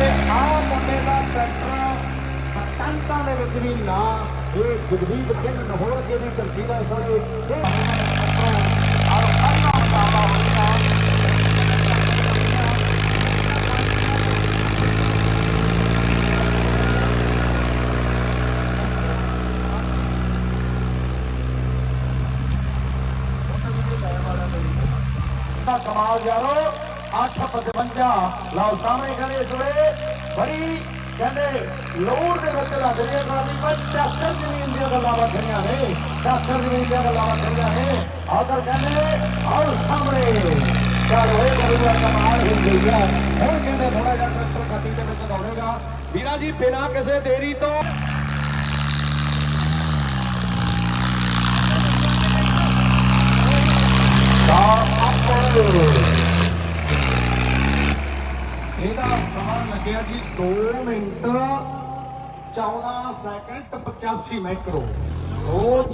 ਆਹ ਮੁੰਡੇ ਦਾ ਟਰੈਕਟਰ ਪਤੰਤਾਂ ਦੇ ਵਿੱਚ ਵੀ ਨਾ ਇਹ ਜਗਦੀਪ ਸਿੰਘ ਨਹੋਰ ਕੇ ਦੀ ਧਰਤੀ ਦਾ ਸਾਰੇ ਇਹ ਆਹ ਅੱਲਾ ਮੁਕਾਬਲਾ ਹੋਵੇਗਾ ਕਮਾਲ ਯਾਰੋ। 855 ਲਓ ਸਾਹਮਣੇ ਕਹਿੰਦੇ ਇਸ ਵੇਲੇ ਬੜੀ ਕਹਿੰਦੇ ਲੋੜ ਦੇ ਵਿੱਚ ਲੱਗ ਰਹੀ ਹੈ ਟਰਾਲੀ ਪਰ ਡਾਕਟਰ ਜ਼ਮੀਨ ਦੀਆਂ ਗੱਲਾਂ ਵੱਖਰੀਆਂ ਨੇ ਡਾਕਟਰ ਜ਼ਮੀਨ ਦੀਆਂ ਗੱਲਾਂ ਵੱਖਰੀਆਂ ਨੇ ਆਦਰ ਕਹਿੰਦੇ ਆਓ ਸਾਹਮਣੇ ਚੱਲ ਹੋਏ ਕਰੂਗਾ ਕਮਾਲ ਹੋ ਗਈ ਹੈ ਹੁਣ ਕਹਿੰਦੇ ਥੋੜਾ ਜਿਹਾ ਟਰੈਕਟਰ ਗੱਡੀ ਦੇ ਵਿੱਚ ਦੌੜੇਗਾ ਵੀਰਾ ਜੀ ਬਿਨਾਂ ਕਿਸੇ ਦੇਰੀ ਤੋਂ ਇਹਦਾ ਸਮਾਂ ਲੱਗਿਆ ਜੀ 2 ਮਿੰਟ 14 ਸੈਕਿੰਡ 85 ਮਾਈਕਰੋ ਉਹ